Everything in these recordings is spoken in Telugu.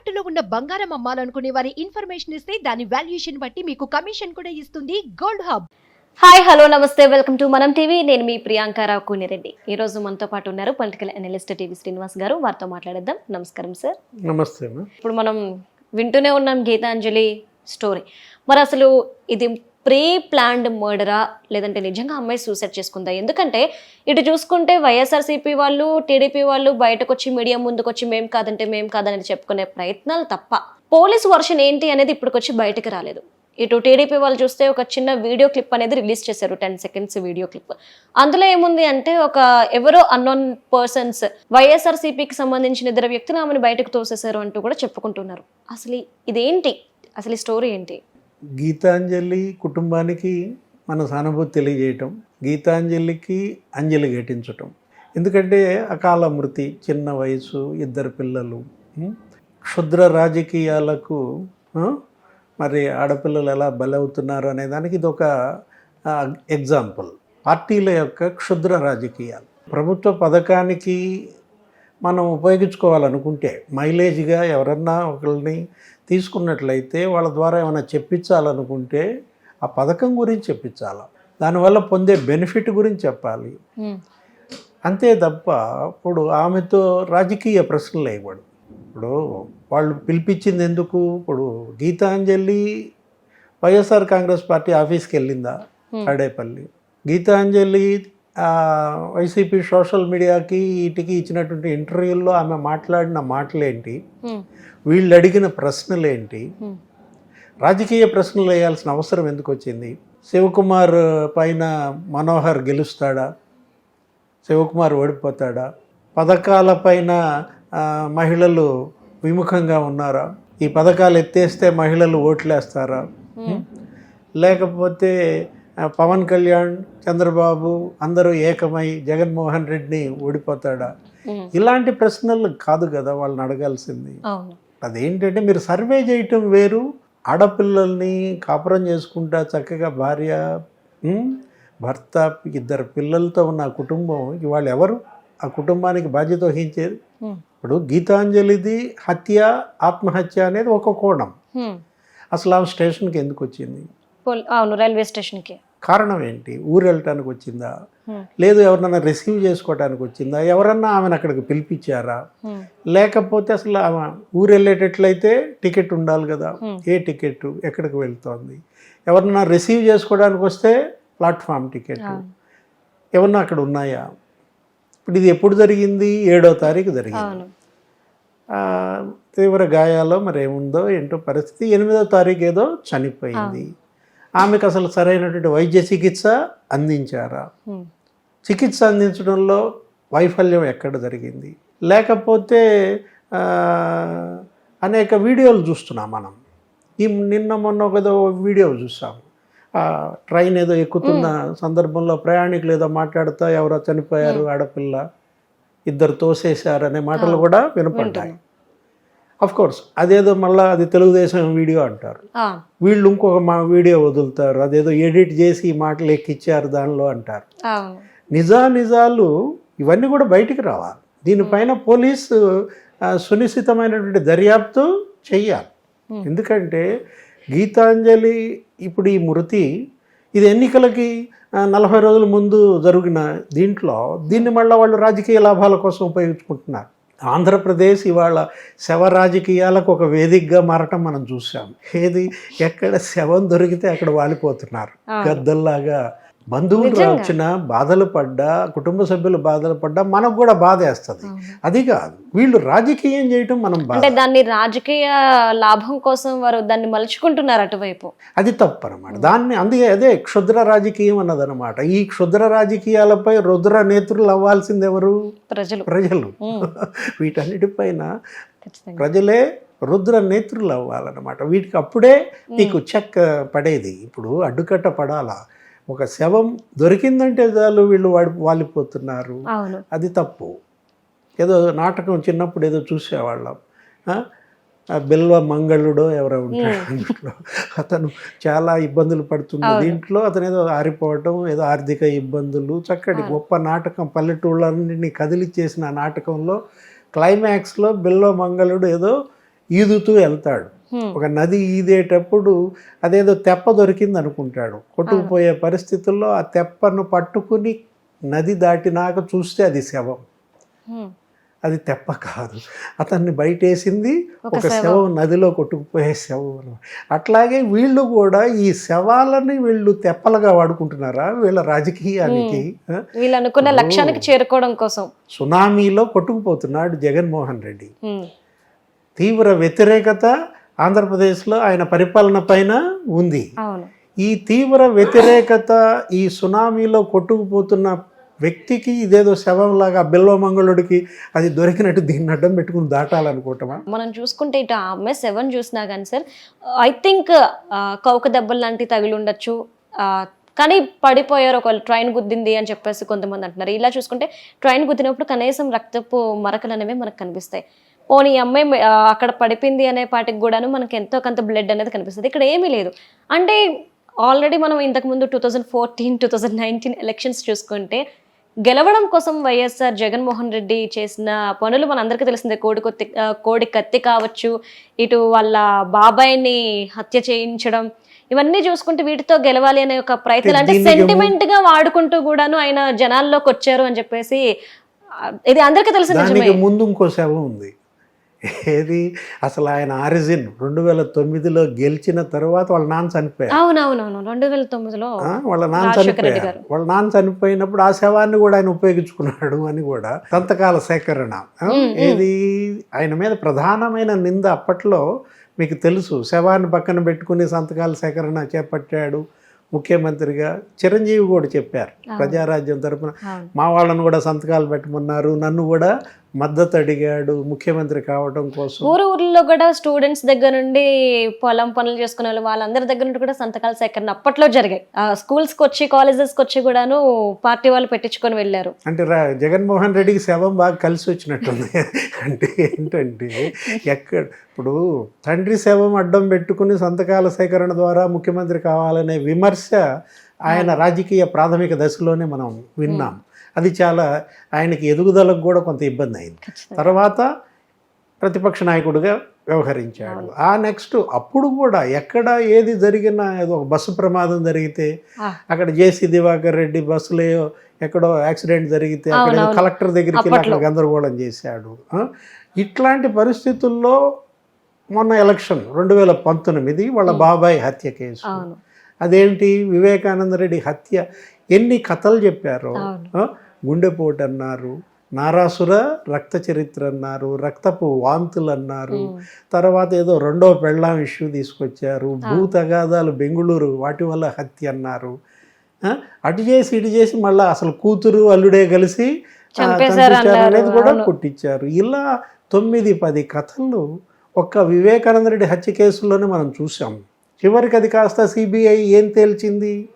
తాకట్టులో ఉన్న బంగారం అమ్మాలనుకునే వారి ఇన్ఫర్మేషన్ ఇస్తే దాని వాల్యుయేషన్ బట్టి మీకు కమిషన్ కూడా ఇస్తుంది gold hub. Hi hello namaste. Welcome to Manam TV. నేను మీ ప్రియాంక రావు కూనిరెడ్డి. ఈ రోజు మనతో పాటు ఉన్నారు పొలిటికల్ అనలిస్ట్ టీవీ శ్రీనివాస్ గారు. వారితో మాట్లాడేద్దాం. నమస్కారం సార్. నమస్తే. ఇప్పుడు మనం వింటూనే ఉన్నాం గీతాంజలి స్టోరీ. మరి అసలు ఇది ప్రీ ప్లాన్డ్ మర్డరా లేదంటే నిజంగా అమ్మాయి సూసైడ్ చేసుకుందా? ఎందుకంటే ఇటు చూసుకుంటే వైఎస్ఆర్సీపీ వాళ్ళు టీడీపీ వాళ్ళు బయటకు వచ్చి మీడియా ముందుకు వచ్చి మేం కాదంటే మేం కాదని చెప్పుకునే ప్రయత్నాలు తప్ప పోలీస్ వర్షన్ ఏంటి అనేది ఇప్పటికొచ్చి బయటకు రాలేదు. ఇటు టీడీపీ వాళ్ళు చూస్తే ఒక చిన్న వీడియో క్లిప్ అనేది రిలీజ్ చేశారు టెన్ సెకండ్స్ వీడియో క్లిప్. అందులో ఏముంది అంటే ఒక ఎవరో అన్నోన్ పర్సన్స్ వైఎస్ఆర్సీపీకి సంబంధించిన ఇద్దరు వ్యక్తులు ఆమెను బయటకు తోసేశారు అంటూ కూడా చెప్పుకుంటున్నారు. అసలు ఇదేంటి? అసలు ఈ స్టోరీ ఏంటి? గీతాంజలి కుటుంబానికి మన సానుభూతి తెలియజేయటం గీతాంజలికి అంజలి ఘటించటం. ఎందుకంటే అకాల మృతి చిన్న వయసు ఇద్దరు పిల్లలు క్షుద్ర రాజకీయాలకు మరి ఆడపిల్లలు ఎలా బలవుతున్నారు అనే దానికి ఇది ఒక ఎగ్జాంపుల్. పార్టీల యొక్క క్షుద్ర రాజకీయాలు. ప్రభుత్వ పథకానికి మనం ఉపయోగించుకోవాలనుకుంటే మైలేజ్గా ఎవరన్నా ఒకరిని తీసుకున్నట్లయితే వాళ్ళ ద్వారా ఏమైనా చెప్పించాలనుకుంటే ఆ పథకం గురించి చెప్పించాలి? దానివల్ల పొందే బెనిఫిట్ గురించి చెప్పాలి. అంతే తప్ప ఇప్పుడు ఆమెతో రాజకీయ ప్రశ్నలు వేయకూడదు. ఇప్పుడు వాళ్ళు పిలిపించింది ఎందుకు? ఇప్పుడు గీతాంజలి వైఎస్ఆర్ కాంగ్రెస్ పార్టీ ఆఫీస్కి వెళ్ళిందా తాడేపల్లి. గీతాంజలి వైసీపీ సోషల్ మీడియాకి వీటికి ఇచ్చినటువంటి ఇంటర్వ్యూల్లో ఆమె మాట్లాడిన మాటలేంటి? వీళ్ళు అడిగిన ప్రశ్నలేంటి? రాజకీయ ప్రశ్నలు వేయాల్సిన అవసరం ఎందుకు వచ్చింది? శివకుమార్ పైన మనోహర్ గెలుస్తాడా? శివకుమార్ ఓడిపోతాడా? పథకాల పైన మహిళలు విముఖంగా ఉన్నారా? ఈ పథకాలు ఎత్తేస్తే మహిళలు ఓట్లేస్తారా? లేకపోతే పవన్ కళ్యాణ్ చంద్రబాబు అందరూ ఏకమై జగన్మోహన్ రెడ్డిని ఓడిపోతాడా? ఇలాంటి ప్రశ్నలు కాదు కదా వాళ్ళని అడగాల్సింది. అదేంటంటే మీరు సర్వే చేయటం వేరు. ఆడపిల్లల్ని కాపురం చేసుకుంటా చక్కగా భార్య భర్త ఇద్దరు పిల్లలతో ఉన్న ఆ కుటుంబం ఇవాళ ఎవరు? ఆ కుటుంబానికి బాధ్యత వహించేది. ఇప్పుడు గీతాంజలిది హత్య ఆత్మహత్య అనేది ఒక కోణం. అసలు ఆమె స్టేషన్కి ఎందుకు వచ్చింది? అవును రైల్వే స్టేషన్కి. కారణం ఏంటి? ఊరు వెళ్ళటానికి వచ్చిందా. లేదు ఎవరినన్నా రిసీవ్ చేసుకోవడానికి వచ్చిందా? ఎవరన్నా ఆమెను అక్కడికి పిలిపించారా. లేకపోతే అసలు ఆమె ఊరు వెళ్ళేటట్లయితే టికెట్ ఉండాలి కదా. ఏ టికెట్? ఎక్కడికి వెళ్తోంది? ఎవరన్నా రిసీవ్ చేసుకోవడానికి వస్తే ప్లాట్ఫామ్ టికెట్. ఏమన్నా అక్కడ ఉన్నాయా? ఇప్పుడు ఇది ఎప్పుడు జరిగింది? ఏడో తారీఖు జరిగింది. తీవ్ర గాయాలో మరి ఏముందో ఏంటో పరిస్థితి ఎనిమిదో తారీఖు ఏదో చనిపోయింది. ఆమెకు అసలు సరైనటువంటి వైద్య చికిత్స అందించారా. చికిత్స అందించడంలో వైఫల్యం ఎక్కడ జరిగింది? లేకపోతే అనేక వీడియోలు చూస్తున్నాం మనం. ఈ నిన్న మొన్న ఏదో వీడియో చూసాం. ఆ, ట్రైన్ ఏదో ఎక్కుతున్న సందర్భంలో ప్రయాణికులు ఏదో మాట్లాడుతూ ఎవరో చనిపోయారు ఆడపిల్ల. ఇద్దరు తోసేశారు అనే మాటలు కూడా వినపడ్డాయి. అఫ్ కోర్స్ అదేదో మళ్ళీ అది తెలుగుదేశం వీడియో అంటారు. వీళ్ళు ఇంకొక మా వీడియో వదులుతారు అదేదో ఎడిట్ చేసి ఈ మాటలు ఎక్కిచ్చారు దానిలో అంటారు. నిజా నిజాలు ఇవన్నీ కూడా బయటికి రావాలి. దీనిపైన పోలీసు సునిశ్చితమైనటువంటి దర్యాప్తు చెయ్యాలి. ఎందుకంటే గీతాంజలి ఇప్పుడు ఈ మృతి ఇది ఎన్నికలకి నలభై రోజుల ముందు జరిగిన దీంట్లో దీన్ని మళ్ళీ వాళ్ళు రాజకీయ లాభాల కోసం ఉపయోగించుకుంటున్నారు. ఆంధ్రప్రదేశ్ ఇవాళ శవ రాజకీయాలకు ఒక వేదికగా మారటం మనం చూసాం ఏది? ఎక్కడ శవం దొరికితే అక్కడ వాలిపోతున్నారు. గద్దల్లాగా బంధువులు. వచ్చిన బాధలు పడ్డా కుటుంబ సభ్యులు బాధలు పడ్డా మనకు కూడా బాధ వేస్తుంది. అది కాదు. వీళ్ళు రాజకీయం చేయటం మనం అంటే దాన్ని రాజకీయ లాభం కోసం వారు దాన్ని మలుచుకుంటున్నారు అటువైపు. అది తప్పు అనమాట దాన్ని అందుకే అదే క్షుద్ర రాజకీయం అన్నదన్నమాట. ఈ క్షుద్ర రాజకీయాలపై రుద్ర నేత్రులు అవ్వాల్సింది ఎవరు? ప్రజలు. ప్రజలు. వీటన్నిటిపైన ప్రజలే రుద్ర నేత్రులు అవ్వాలన్నమాట. వీటికి అప్పుడే నీకు చెక్ పడేది. ఇప్పుడు అడ్డుకట్ట పడాలా? ఒక శవం దొరికిందంటే చాలు వీళ్ళు వాడి వాలిపోతున్నారు. అది తప్పు. ఏదో నాటకం చిన్నప్పుడు ఏదో చూసేవాళ్ళం. బిల్వ మంగళుడో ఎవరో ఉంటాడు అందులో. అతను చాలా ఇబ్బందులు పడుతున్న అవును. దీంట్లో అతను ఏదో ఆరిపోవటం ఏదో ఆర్థిక ఇబ్బందులు చక్కటి గొప్ప నాటకం పల్లెటూళ్ళన్నింటినీ కదిలిచ్చేసిన ఆ నాటకంలో క్లైమాక్స్లో బిల్వ మంగళుడు ఏదో ఈదుతూ వెళ్తాడు. ఒక నది ఈదేటప్పుడు అదేదో తెప్ప దొరికింది అనుకుంటాడు కొట్టుకుపోయే పరిస్థితుల్లో ఆ తెప్పను పట్టుకుని నది దాటినాక చూస్తే అది శవం. అది తెప్ప కాదు. అతన్ని బయటేసింది ఒక శవం. నదిలో కొట్టుకుపోయే శవం. అట్లాగే వీళ్ళు కూడా ఈ శవాలని వీళ్ళు తెప్పలుగా వాడుకుంటున్నారా? వీళ్ళ రాజకీయానికి? వీళ్ళు అనుకున్న లక్ష్యానికి చేరుకోవడం కోసం. సునామీలో కొట్టుకుపోతున్నాడు జగన్మోహన్ రెడ్డి. తీవ్ర వ్యతిరేకత ఆంధ్రప్రదేశ్లో ఆయన పరిపాలన పైన ఉంది. అవును. ఈ తీవ్ర వ్యతిరేకత ఈ సునామీలో కొట్టుకుపోతున్న వ్యక్తికి ఇదేదో శవంలాగా బిల్వమంగళుడికి అది దొరికినట్టు దీన్ని అడ్డం పెట్టుకుని దాటాలనుకోవటమా? మనం చూసుకుంటే ఇటు ఆ అమ్మాయి సెవెన్ చూసినా కానీ సార్ ఐ థింక్ కౌక దెబ్బలు లాంటివి తగిలి ఉండొచ్చు. కానీ పడిపోయారు ఒక ట్రైన్ గుద్దింది అని చెప్పేసి కొంతమంది అంటున్నారు. ఇలా చూసుకుంటే ట్రైన్ గుద్దినప్పుడు కనీసం రక్తపు మరకలు అనేవి మనకు కనిపిస్తాయి. పోనీ ఈ అమ్మాయి అక్కడ పడిపోయింది అనే పాటికి కూడాను మనకి ఎంతో కొంత బ్లడ్ అనేది కనిపిస్తుంది. ఇక్కడ ఏమీ లేదు. అంటే ఆల్రెడీ మనం ఇంతకుముందు two thousand fourteen two thousand nineteen elections చూసుకుంటే గెలవడం కోసం వైఎస్ఆర్ జగన్మోహన్ రెడ్డి చేసిన పనులు మనందరికీ తెలిసిందే. కోడి కొత్తి కోడి కత్తి కావచ్చు ఇటు వాళ్ళ బాబాయిని హత్య చేయించడం ఇవన్నీ చూసుకుంటే వీటితో గెలవాలి అనే ఒక ప్రయత్నం అంటే సెంటిమెంట్గా వాడుకుంటూ కూడాను ఆయన జనాల్లోకి వచ్చారు అని చెప్పేసి ఇది అందరికీ తెలిసిన ముందు ఇంకో శవం ఉంది. ఏది? అసలు ఆయన ఆరిజిన్. రెండు వేల తొమ్మిదిలో గెలిచిన తర్వాత వాళ్ళ నాన్న చనిపోయారు. అవునవునవును. రెండు వేల తొమ్మిదిలో ఆ, వాళ్ళ నాన్న చనిపోయారు. వాళ్ళ నాన్న చనిపోయినప్పుడు ఆ శవాన్ని కూడా ఆయన ఉపయోగించుకున్నాడు అని కూడా సంతకాల సేకరణ. ఏది? ఆయన మీద ప్రధానమైన నింద అప్పట్లో మీకు తెలుసు. శవాన్ని పక్కన పెట్టుకుని సంతకాల సేకరణ చేపట్టాడు ముఖ్యమంత్రిగా చిరంజీవి కూడా చెప్పారు. ప్రజారాజ్యం తరపున అవును. మా వాళ్ళను కూడా సంతకాలు పెట్టమన్నారు. నన్ను కూడా మద్దతు అడిగాడు ముఖ్యమంత్రి కావడం కోసం. ఊరు ఊర్లో కూడా స్టూడెంట్స్ దగ్గర నుండి పొలం పనులు చేసుకునే వాళ్ళు వాళ్ళందరి దగ్గర నుండి కూడా సంతకాల సేకరణ అప్పట్లో జరిగాయి. ఆ, schools కి వచ్చి colleges కి వచ్చి కూడాను పార్టీ వాళ్ళు పెట్టించుకొని వెళ్ళారు. అంటే రా జగన్మోహన్ రెడ్డికి శవం బాగా కలిసి వచ్చినట్టుంది. అంటే ఏంటంటే ఎక్కడ ఇప్పుడు తండ్రి శవం అడ్డం పెట్టుకుని సంతకాల సేకరణ ద్వారా ముఖ్యమంత్రి కావాలనే విమర్శ ఆయన రాజకీయ ప్రాథమిక దశలోనే మనం విన్నాం. అది చాలా ఆయనకి ఎదుగుదలకు కూడా కొంత ఇబ్బంది అయింది. తర్వాత ప్రతిపక్ష నాయకుడిగా వ్యవహరించాడు ఆ నెక్స్ట్ అప్పుడు కూడా ఎక్కడ ఏది జరిగినా ఏదో ఒక బస్సు ప్రమాదం జరిగితే. అక్కడ జేసీ దివాకర్ రెడ్డి బస్సులో ఎక్కడో యాక్సిడెంట్ జరిగితే అక్కడ. కలెక్టర్ దగ్గరికి వెళ్ళి అక్కడ. గందరగోళం చేశాడు? ఇట్లాంటి పరిస్థితుల్లో మొన్న ఎలక్షన్ రెండు వేల పంతొమ్మిది వాళ్ళ బాబాయ్ హత్య కేసు అదేంటి వివేకానంద రెడ్డి హత్య ఎన్ని కథలు చెప్పారో? గుండెపోటు అన్నారు నారాసుర రక్త చరిత్ర అన్నారు రక్తపు వాంతులు అన్నారు. తర్వాత ఏదో రెండో పెళ్ళాం ఇష్యూ తీసుకొచ్చారు భూ తగాదాలు బెంగుళూరు వాటి వల్ల హత్య అన్నారు? అటు చేసి ఇటు చేసి మళ్ళీ అసలు కూతురు అల్లుడే కలిసి. అనేది కూడా. కొట్టించారు ఇలా తొమ్మిది పది కథలు ఒక్క వివేకానంద రెడ్డి హత్య కేసులోనే మనం చూసాం చివరికి అది కాస్త సిబిఐ ఏం తేల్చింది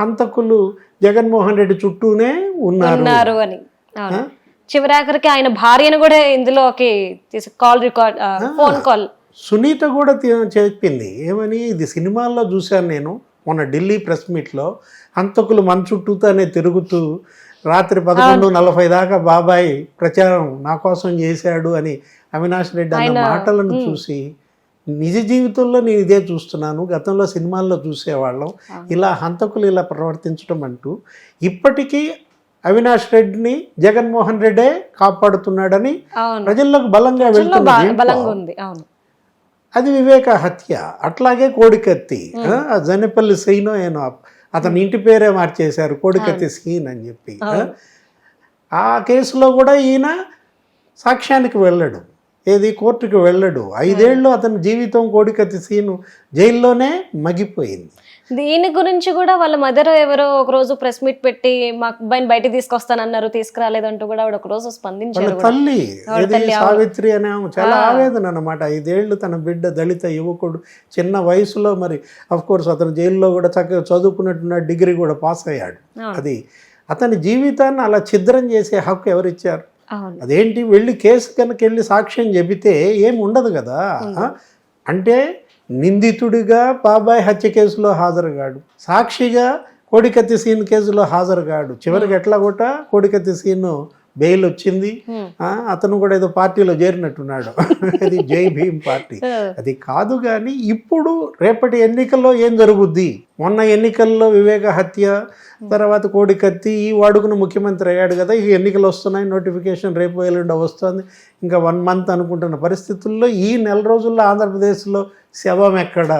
హంతకులు జగన్మోహన్ రెడ్డి చుట్టూనే ఉన్నారు. అని. చివరాఖరికి ఆయన భార్యను కూడా ఇందులోకి call record phone call. Sunitha కూడా చెప్పింది. ఏమని? ఇది సినిమాల్లో చూశాను నేను. మొన్న ఢిల్లీ ప్రెస్ మీట్లో హంతకులు మన చుట్టూతానే తిరుగుతూ రాత్రి పదకొండు నలభై దాకా బాబాయ్ ప్రచారం నా కోసం చేశాడు అని అవినాష్ రెడ్డి అన్న మాటలను చూసి నిజ జీవితంలో నేను ఇదే చూస్తున్నాను. గతంలో సినిమాల్లో చూసేవాళ్ళం. ఇలా హంతకులు ఇలా ప్రవర్తించడం అంటూ ఇప్పటికీ అవినాష్ రెడ్డిని జగన్మోహన్ రెడ్డే కాపాడుతున్నాడని ప్రజల్లోకి బలంగా అవును. అది వివేక హత్య. అట్లాగే కోడికత్తి. జనపల్లి సీనో ఏనో అతని ఇంటి పేరే మార్చేశారు కోడికత్తి సీన్ అని చెప్పి. ఆ కేసులో కూడా ఈయన సాక్ష్యానికి వెళ్ళడు. ఏది? కోర్టుకి వెళ్ళడు. ఐదేళ్ళు అతని జీవితం కోడికత్తి సీను జైల్లోనే మగిపోయింది దీని గురించి కూడా వాళ్ళ మదర్ ఎవరో ఒక రోజు ప్రెస్ మీట్ పెట్టి మా అబ్బాయిని బయటికి తీసుకొస్తానన్నారు తీసుకురాలేదంటూ కూడా ఆవిడ ఒక రోజు స్పందించారు. తల్లి. సావిత్రి అనే ఆమె చాలా ఆవేదన అనమాట ఐదేళ్ళు తన బిడ్డ దళిత యువకుడు చిన్న వయసులో మరి అఫ్ కోర్స్ అతను జైల్లో కూడా చక్కగా చదువుకున్నట్టున్న డిగ్రీ కూడా పాస్ అయ్యాడు. అది అతని జీవితాన్ని అలా ఛిద్రం చేసే హక్కు ఎవరిచ్చారు? అదేంటి? వెళ్ళి కేసు కనుక వెళ్ళి సాక్ష్యం చెబితే ఏం ఉండదు కదా? అంటే నిందితుడిగా బాబాయ్ హత్య కేసులో హాజరుగాడు. సాక్షిగా కోడికత్తి సీన్ కేసులో హాజరుగాడు. చివరికి ఎట్లా కొట్ట? కోడికత్తి సీన్ బెయిల్ వచ్చింది. ఆ, అతను కూడా ఏదో పార్టీలో చేరినట్టున్నాడు. అది జై భీమ్ పార్టీ. అది కాదు కానీ ఇప్పుడు రేపటి ఎన్నికల్లో ఏం జరుగుద్ది? మొన్న ఎన్నికల్లో వివేక హత్య తర్వాత కోడి కత్తి ఈ వాడుకుని ముఖ్యమంత్రి అయ్యాడు కదా ఈ ఎన్నికలు వస్తున్నాయి నోటిఫికేషన్ రేపు ఎల్లుండి వస్తుంది. ఇంకా వన్ మంత్ అనుకుంటున్న పరిస్థితుల్లో ఈ నెల రోజుల్లో ఆంధ్రప్రదేశ్లో శవం ఎక్కడ?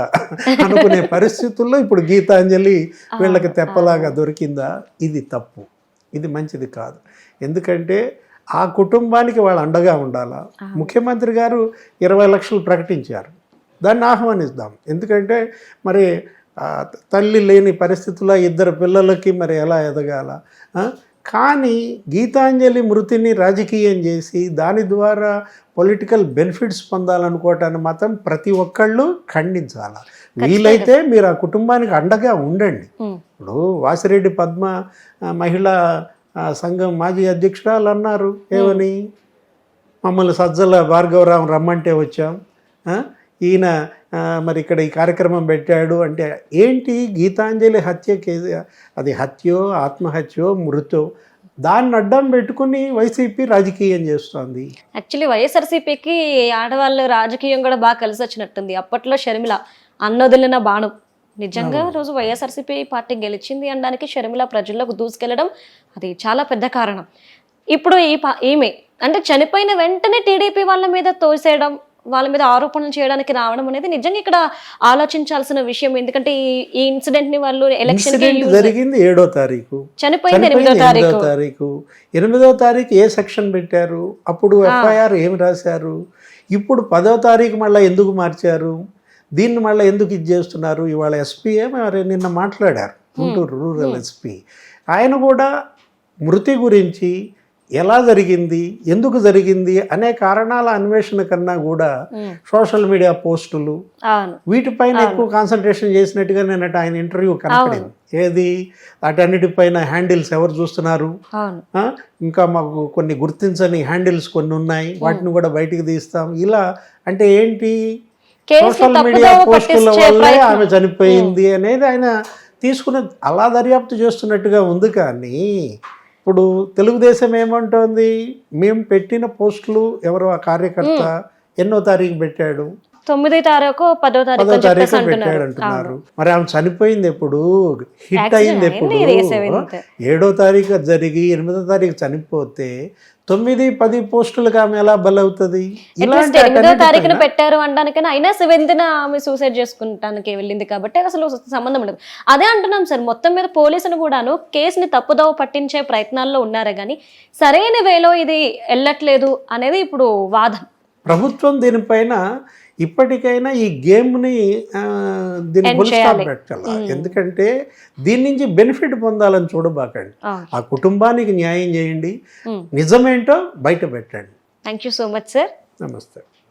అనుకునే పరిస్థితుల్లో ఇప్పుడు గీతాంజలి వీళ్ళకి తెప్పలాగా దొరికిందా? ఇది తప్పు. ఇది మంచిది కాదు. ఎందుకంటే ఆ కుటుంబానికి వాళ్ళు అండగా ఉండాలా? ముఖ్యమంత్రి గారు ఇరవై లక్షలు ప్రకటించారు. దాన్ని ఆహ్వానిద్దాం. ఎందుకంటే మరి తల్లి లేని పరిస్థితుల్లో ఇద్దరు పిల్లలకి మరి ఎలా ఎదగాల? కానీ గీతాంజలి మృతిని రాజకీయం చేసి దాని ద్వారా పొలిటికల్ బెనిఫిట్స్ పొందాలనుకోవటాన్ని మాత్రం ప్రతి ఒక్కళ్ళు ఖండించాలి. వీలైతే మీరు ఆ కుటుంబానికి అండగా ఉండండి. ఇప్పుడు వాసిరెడ్డి పద్మ మహిళా సంఘం మాజీ అధ్యక్షురాలు అన్నారు. ఏమని? మమ్మల్ని సజ్జల భార్గవరావు రమ్మంటే వచ్చాం. ఈయన మరి ఇక్కడ ఈ కార్యక్రమం పెట్టాడు అంటే ఏంటి గీతాంజలి హత్య కేసు? అది హత్యో ఆత్మహత్యో మృతో? దాన్ని అడ్డం పెట్టుకుని వైసీపీ రాజకీయం చేస్తోంది. యాక్చువల్లీ వైఎస్ఆర్సీపీకి ఆడవాళ్ళు రాజకీయం కూడా బాగా కలిసి వచ్చినట్టుంది. అప్పట్లో షర్మిల అన్నొదిలిన బాణం. నిజంగా రోజు వైఎస్ఆర్సీపీ పార్టీ గెలిచింది అనడానికి షర్మిల ప్రజల్లోకి దూసుకెళ్ళడం అది చాలా పెద్ద కారణం. ఇప్పుడు ఈ పా- ఈమె అంటే చనిపోయిన వెంటనే టీడీపీ వాళ్ళ మీద తోసేయడం వాళ్ళ మీద ఆరోపణలు చేయడానికి రావడం అనేది నిజంగా ఇక్కడ ఆలోచించాల్సిన విషయం. ఎందుకంటే ఈ- ఇన్సిడెంట్ని వాళ్ళు ఎలక్షన్ జరిగింది ఏడో తారీఖు. చనిపోయింది ఎనిమిదో తారీఖు. ఎనిమిదో తారీఖు ఏ సెక్షన్ పెట్టారు? అప్పుడు ఎఫ్ఐఆర్ ఏమి రాశారు? ఇప్పుడు పదో తారీఖు మళ్ళీ ఎందుకు మార్చారు? దీన్ని మళ్ళీ ఎందుకు ఇది చేస్తున్నారు? ఇవాళ ఎస్పీ మరి నిన్న మాట్లాడారు. గుంటూరు రూరల్ ఎస్పీ ఆయన కూడా మృతి గురించి ఎలా జరిగింది? ఎందుకు జరిగింది? అనే కారణాల అన్వేషణ కన్నా కూడా సోషల్ మీడియా పోస్టులు వీటిపైన ఎక్కువ కాన్సన్ట్రేషన్ చేసినట్టుగా నిన్నటి ఆయన ఇంటర్వ్యూ కనపడింది. ఏది? వాటన్నిటిపైన హ్యాండిల్స్ ఎవరు చూస్తున్నారు? ఇంకా మాకు కొన్ని గుర్తించని హ్యాండిల్స్ కొన్ని ఉన్నాయి. వాటిని కూడా బయటికి తీస్తాం. ఇలా అంటే ఏంటి? సోషల్ మీడియా పోస్టుల వల్లే. ఆమె చనిపోయింది అనేది ఆయన తీసుకున్న అలా దర్యాప్తు చేస్తున్నట్టుగా ఉంది కానీ ఇప్పుడు తెలుగుదేశం ఏమంటోంది? మేము పెట్టిన పోస్టులు ఎవరో ఆ కార్యకర్త ఎన్నో తారీఖు పెట్టాడు? తొమ్మిది తారీఖు పదో తారీఖు తారీఖు పెట్టాడు అంటున్నారు. మరి ఆమె చనిపోయింది ఎప్పుడు? హిట్ అయింది ఎప్పుడు. ఏడో తారీఖు జరిగి ఎనిమిదో తారీఖు చనిపోతే తొమ్మిది పది పోస్టులకు ఆమె ఎలా బలవుతుంది? ఎనిమిదో తారీఖున పెట్టారు అనడానికైనా అయినా సెవెంత్న ఆమె సూసైడ్ చేసుకుంటానికి వెళ్ళింది కాబట్టి అసలు సంబంధం ఉండదు అదే అంటున్నాం సార్ మొత్తం మీద పోలీసులు కూడాను కేసుని తప్పుదోవ పట్టించే ప్రయత్నాల్లో ఉన్నారే కానీ సరైన వేలో ఇది వెళ్ళట్లేదు అనేది ఇప్పుడు వాదం ప్రభుత్వం దీనిపైన ఇప్పటికైనా ఈ గేమ్ని దీన్ని ఫుల్ స్టాప్. పెట్టాలి? ఎందుకంటే దీని నుంచి బెనిఫిట్ పొందాలని చూడబాకండి. ఆ కుటుంబానికి న్యాయం చేయండి. నిజమేంటో బయట పెట్టండి. Thank you so much sir namaste.